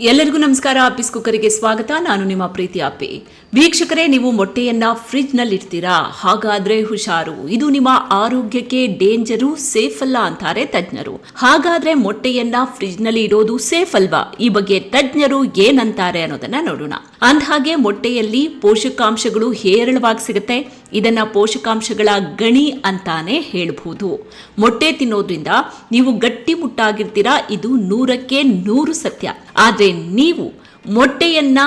ಎಲ್ಲರಿಗೂ ನಮಸ್ಕಾರ. ಆಪಿಸ್ ಕುಕ್ಕರಿಗೆ ಸ್ವಾಗತ. ನಾನು ನಿಮ್ಮ ಪ್ರೀತಿ ಅಪ್ಪಿ ವೀಕ್ಷಕರೇ, ನೀವು ಮೊಟ್ಟೆಯನ್ನ ಫ್ರಿಜ್ನಲ್ಲಿ ಇಡ್ತೀರಾ ಹಾಗಾದ್ರೆ ಹುಷಾರು. ಇದು ನಿಮ್ಮ ಆರೋಗ್ಯಕ್ಕೆ ಡೇಂಜರು ಸೇಫ್ ಅಲ್ಲ ಅಂತಾರೆ ತಜ್ಞರು. ಹಾಗಾದ್ರೆ ಮೊಟ್ಟೆಯನ್ನ ಫ್ರಿಜ್ನಲ್ಲಿ ಇಡೋದು ಸೇಫ್ ಅಲ್ವಾ? ಈ ಬಗ್ಗೆ ತಜ್ಞರು ಏನಂತಾರೆ ಅನ್ನೋದನ್ನ ನೋಡೋಣ. ಅಂದಹಾಗೆ, ಮೊಟ್ಟೆಯಲ್ಲಿ ಪೋಷಕಾಂಶಗಳು ಹೇರಳವಾಗಿ ಸಿಗುತ್ತೆ. ಇದನ್ನ ಪೋಷಕಾಂಶಗಳ ಗಣಿ ಅಂತಾನೆ ಹೇಳಬಹುದು ಮೊಟ್ಟೆ ತಿನ್ನೋದ್ರಿಂದ ನೀವು ಗಟ್ಟಿಮುಟ್ಟಾಗಿರ್ತೀರಾ? ಇದು ನೂರಕ್ಕೆ ನೂರು ಸತ್ಯ. ಆದ್ರೆ ನೀವು ಮೊಟ್ಟೆಯನ್ನ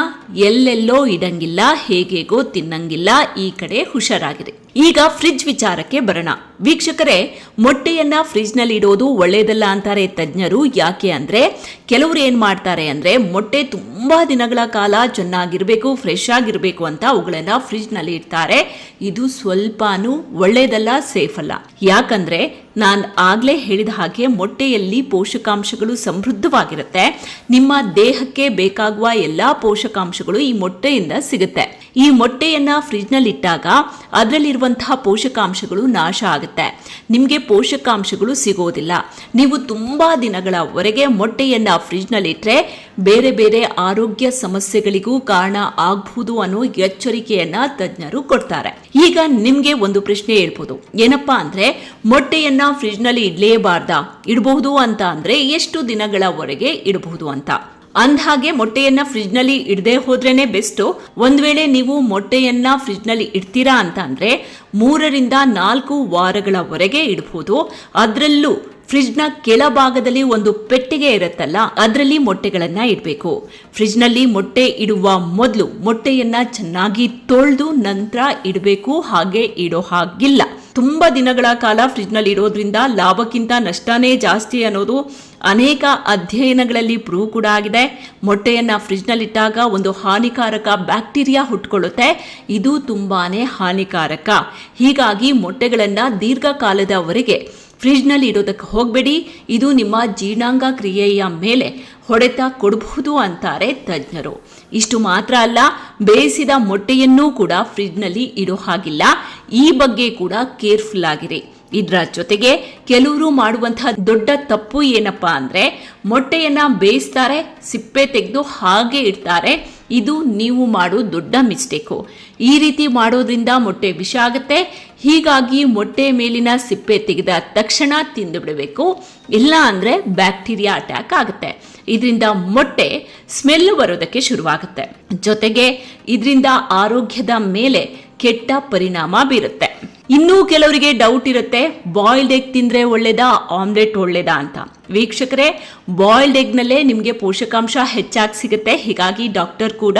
ಎಲ್ಲೆಲ್ಲೋ ಇಡಂಗಿಲ್ಲ ಹೇಗೇಗೋ ತಿನ್ನಂಗಿಲ್ಲ ಈ ಕಡೆ ಹುಷಾರಾಗಿರಿ ಈಗ ಫ್ರಿಜ್ ವಿಚಾರಕ್ಕೆ ಬರೋಣ. ವೀಕ್ಷಕರೇ, ಮೊಟ್ಟೆಯನ್ನ ಫ್ರಿಜ್ನಲ್ಲಿ ಇಡೋದು ಒಳ್ಳೆಯದಲ್ಲ ಅಂತಾರೆ ತಜ್ಞರು. ಯಾಕೆ ಅಂದ್ರೆ, ಕೆಲವರು ಏನ್ ಮಾಡ್ತಾರೆ ಅಂದ್ರೆ, ಮೊಟ್ಟೆ ತುಂಬಾ ದಿನಗಳ ಕಾಲ ಚೆನ್ನಾಗಿರ್ಬೇಕು ಫ್ರೆಶ್ ಆಗಿರ್ಬೇಕು ಅಂತ ಅವುಗಳನ್ನ ಫ್ರಿಜ್ನಲ್ಲಿ ಇಡ್ತಾರೆ. ಇದು ಸ್ವಲ್ಪನೂ ಒಳ್ಳೇದಲ್ಲ ಸೇಫ್ ಅಲ್ಲ. ಯಾಕಂದ್ರೆ, ನಾನು ಆಗ್ಲೇ ಹೇಳಿದ ಹಾಗೆ ಮೊಟ್ಟೆಯಲ್ಲಿ ಪೋಷಕಾಂಶಗಳು ಸಮೃದ್ಧವಾಗಿರುತ್ತೆ. ನಿಮ್ಮ ದೇಹಕ್ಕೆ ಬೇಕಾಗುವ ಎಲ್ಲಾ ಪೋಷಕಾಂಶಗಳು ಈ ಮೊಟ್ಟೆಯಿಂದ ಸಿಗುತ್ತೆ. ಈ ಮೊಟ್ಟೆಯನ್ನ ಫ್ರಿಜ್ನಲ್ಲಿ ಇಟ್ಟಾಗ ಅದರಲ್ಲಿರುವಂತಹ ಪೋಷಕಾಂಶಗಳು ನಾಶ ಆಗುತ್ತೆ. ನಿಮಗೆ ಪೋಷಕಾಂಶಗಳು ಸಿಗೋದಿಲ್ಲ. ನೀವು ತುಂಬಾ ದಿನಗಳವರೆಗೆ ಮೊಟ್ಟೆಯನ್ನ ಫ್ರಿಜ್ನಲ್ಲಿ ಇಟ್ಟರೆ ಬೇರೆ ಬೇರೆ ಆರೋಗ್ಯ ಸಮಸ್ಯೆಗಳಿಗೂ ಕಾರಣ ಆಗಬಹುದು ಅನ್ನೋ ಎಚ್ಚರಿಕೆಯನ್ನು ತಜ್ಞರು ಕೊಡ್ತಾರೆ. ಈಗ ನಿಮಗೆ ಒಂದು ಪ್ರಶ್ನೆ ಹೇಳ್ಬೋದು. ಏನಪ್ಪಾ ಅಂದ್ರೆ ಮೊಟ್ಟೆಯನ್ನ ಫ್ರಿಜ್ನಲ್ಲಿ ನಲ್ಲಿ ಇಡ್ಲೇಬಾರ್ದಾ? ಇಡಬಹುದು ಅಂತ ಅಂದ್ರೆ ಎಷ್ಟು ದಿನಗಳವರೆಗೆ ಇಡಬಹುದು ಅಂತ? ಅಂದಹಾಗೆ ಮೊಟ್ಟೆಯನ್ನ ಫ್ರಿಜ್ನಲ್ಲಿ ಇಡದೆ ಹೋದ್ರೇನೆ ಬೆಸ್ಟ್. ಒಂದ್ ವೇಳೆ ನೀವು ಮೊಟ್ಟೆಯನ್ನ ಫ್ರಿಜ್ನಲ್ಲಿ ಇಡ್ತೀರಾ ಅಂತ ಅಂದ್ರೆ ಮೂರರಿಂದ ನಾಲ್ಕು ವಾರಗಳವರೆಗೆ ಇಡಬಹುದು ಅದರಲ್ಲೂ ಫ್ರಿಜ್ನ ಕೆಳಭಾಗದಲ್ಲಿ ಒಂದು ಪೆಟ್ಟಿಗೆ ಇರುತ್ತಲ್ಲ, ಅದರಲ್ಲಿ ಮೊಟ್ಟೆಗಳನ್ನ ಇಡಬೇಕು. ಫ್ರಿಜ್ನಲ್ಲಿ ಮೊಟ್ಟೆ ಇಡುವ ಮೊದಲು ಮೊಟ್ಟೆಯನ್ನ ಚೆನ್ನಾಗಿ ತೊಳೆದು ನಂತರ ಇಡಬೇಕು, ಹಾಗೆ ಇಡೋ ಹಾಗಿಲ್ಲ. ತುಂಬಾ ದಿನಗಳ ಕಾಲ ಫ್ರಿಜ್ನಲ್ಲಿ ಇಡೋದ್ರಿಂದ ಲಾಭಕ್ಕಿಂತ ನಷ್ಟನೇ ಜಾಸ್ತಿ ಅನ್ನೋದು ಅನೇಕ ಅಧ್ಯಯನಗಳಲ್ಲಿ ಪ್ರೂವ್ ಕೂಡ ಆಗಿದೆ. ಮೊಟ್ಟೆಯನ್ನು ಫ್ರಿಜ್ನಲ್ಲಿಟ್ಟಾಗ ಒಂದು ಹಾನಿಕಾರಕ ಬ್ಯಾಕ್ಟೀರಿಯಾ ಹುಟ್ಕೊಳ್ಳುತ್ತೆ. ಇದು ತುಂಬಾ ಹಾನಿಕಾರಕ. ಹೀಗಾಗಿ ಮೊಟ್ಟೆಗಳನ್ನು ದೀರ್ಘಕಾಲದವರೆಗೆ ಫ್ರಿಜ್ನಲ್ಲಿ ಇಡೋದಕ್ಕೆ ಹೋಗಬೇಡಿ. ಇದು ನಿಮ್ಮ ಜೀರ್ಣಾಂಗ ಕ್ರಿಯೆಯ ಮೇಲೆ ಹೊಡೆತ ಕೊಡಬಹುದು ಅಂತಾರೆ ತಜ್ಞರು. ಇಷ್ಟು ಮಾತ್ರ ಅಲ್ಲ, ಬೇಯಿಸಿದ ಮೊಟ್ಟೆಯನ್ನೂ ಕೂಡ ಫ್ರಿಜ್ನಲ್ಲಿ ಇಡೋ ಹಾಗಿಲ್ಲ. ಈ ಬಗ್ಗೆ ಕೂಡ ಕೇರ್ಫುಲ್ ಆಗಿರಿ ಇದರ ಜೊತೆಗೆ ಕೆಲವರು ಮಾಡುವಂತಹ ದೊಡ್ಡ ತಪ್ಪು ಏನಪ್ಪಾ ಅಂದ್ರೆ ಮೊಟ್ಟೆಯನ್ನ ಬೇಯಿಸ್ತಾರೆ, ಸಿಪ್ಪೆ ತೆಗೆದು ಹಾಗೆ ಇಡ್ತಾರೆ. ಇದು ನೀವು ಮಾಡೋ ದೊಡ್ಡ ಮಿಸ್ಟೇಕು. ಈ ರೀತಿ ಮಾಡೋದ್ರಿಂದ ಮೊಟ್ಟೆ ವಿಷ ಆಗುತ್ತೆ. ಹೀಗಾಗಿ ಮೊಟ್ಟೆ ಮೇಲಿನ ಸಿಪ್ಪೆ ತೆಗೆದ ತಕ್ಷಣ ತಿಂದು ಬಿಡಬೇಕು. ಇಲ್ಲ ಅಂದ್ರೆ ಬ್ಯಾಕ್ಟೀರಿಯಾ ಅಟ್ಯಾಕ್ ಆಗುತ್ತೆ. ಇದರಿಂದ ಮೊಟ್ಟೆ ಸ್ಮೆಲ್ ಬರೋದಕ್ಕೆ ಶುರುವಾಗುತ್ತೆ. ಜೊತೆಗೆ ಇದರಿಂದ ಆರೋಗ್ಯದ ಮೇಲೆ ಕೆಟ್ಟ ಪರಿಣಾಮ ಬೀರುತ್ತೆ. ಇನ್ನೂ ಕೆಲವರಿಗೆ ಡೌಟ್ ಇರುತ್ತೆ ಬಾಯ್ಲ್ಡ್ ಎಗ್ ತಿಂದ್ರೆ ಒಳ್ಳೇದಾ ಆಮ್ಲೆಟ್ ಒಳ್ಳೇದಾ ಅಂತ. ವೀಕ್ಷಕರೇ ಬಾಯ್ಲ್ಡ್ ಎಗ್ನಲ್ಲೇ ನಿಮಗೆ ಪೋಷಕಾಂಶ ಹೆಚ್ಚಾಗಿ ಸಿಗುತ್ತೆ. ಹೀಗಾಗಿ ಡಾಕ್ಟರ್ ಕೂಡ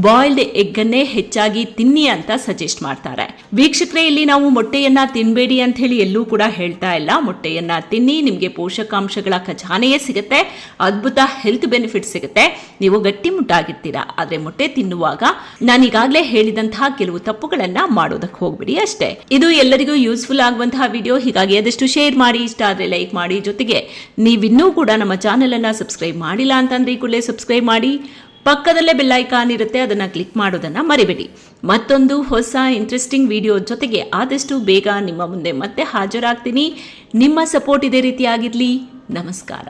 ಬಾಯ್ಲ್ಡ್ ಎಗ್ಗನ್ನೇ ಹೆಚ್ಚಾಗಿ ತಿನ್ನಿ ಅಂತ ಸಜೆಸ್ಟ್ ಮಾಡ್ತಾರೆ. ವೀಕ್ಷಕರೇ, ಇಲ್ಲಿ ನಾವು ಮೊಟ್ಟೆಯನ್ನ ತಿನ್ಬೇಡಿ ಅಂತ ಹೇಳಿ ಎಲ್ಲೂ ಕೂಡ ಹೇಳ್ತಾ ಇಲ್ಲ. ಮೊಟ್ಟೆಯನ್ನ ತಿನ್ನಿ, ನಿಮಗೆ ಪೋಷಕಾಂಶಗಳ ಖಜಾನೆಯೇ ಸಿಗುತ್ತೆ, ಅದ್ಭುತ ಹೆಲ್ತ್ ಬೆನಿಫಿಟ್ ಸಿಗುತ್ತೆ. ನೀವು ಗಟ್ಟಿ ಮುಟ್ಟಾಗಿರ್ತೀರಾ. ಆದ್ರೆ ಮೊಟ್ಟೆ ತಿನ್ನುವಾಗ ನಾನೀಗಾಗಲೇ ಹೇಳಿದಂತಹ ಕೆಲವು ತಪ್ಪುಗಳನ್ನ ಮಾಡೋದಕ್ಕೆ ಹೋಗ್ಬಿಡಿ ಅಷ್ಟೇ. ಇದು ಎಲ್ಲರಿಗೂ ಯೂಸ್ಫುಲ್ ಆಗುವಂತಹ ವಿಡಿಯೋ ಹೀಗಾಗಿ ಆದಷ್ಟು ಶೇರ್ ಮಾಡಿ. ಇಷ್ಟ ಆದ್ರೆ ಲೈಕ್ ಮಾಡಿ. ಜೊತೆಗೆ ನೀವಿನ್ನೂ ಕೂಡ ನಮ್ಮ ಚಾನೆಲ್ ಅನ್ನ ಸಬ್ಸ್ಕ್ರೈಬ್ ಮಾಡಿಲ್ಲ ಅಂತಂದ್ರೆ ಈ ಕೂಡಲೇ ಸಬ್ಸ್ಕ್ರೈಬ್ ಮಾಡಿ. ಪಕ್ಕದಲ್ಲೇ ಬೆಲ್ ಐಕಾನ್ ಇರುತ್ತೆ, ಅದನ್ನ ಕ್ಲಿಕ್ ಮಾಡೋದನ್ನ ಮರಿಬೇಡಿ. ಮತ್ತೊಂದು ಹೊಸ ಇಂಟ್ರೆಸ್ಟಿಂಗ್ ವಿಡಿಯೋ ಜೊತೆಗೆ ಆದಷ್ಟು ಬೇಗ ನಿಮ್ಮ ಮುಂದೆ ಮತ್ತೆ ಹಾಜರಾಗ್ತೀನಿ. ನಿಮ್ಮ ಸಪೋರ್ಟ್ ಇದೇ ರೀತಿಯಾಗಿರಲಿ. ನಮಸ್ಕಾರ.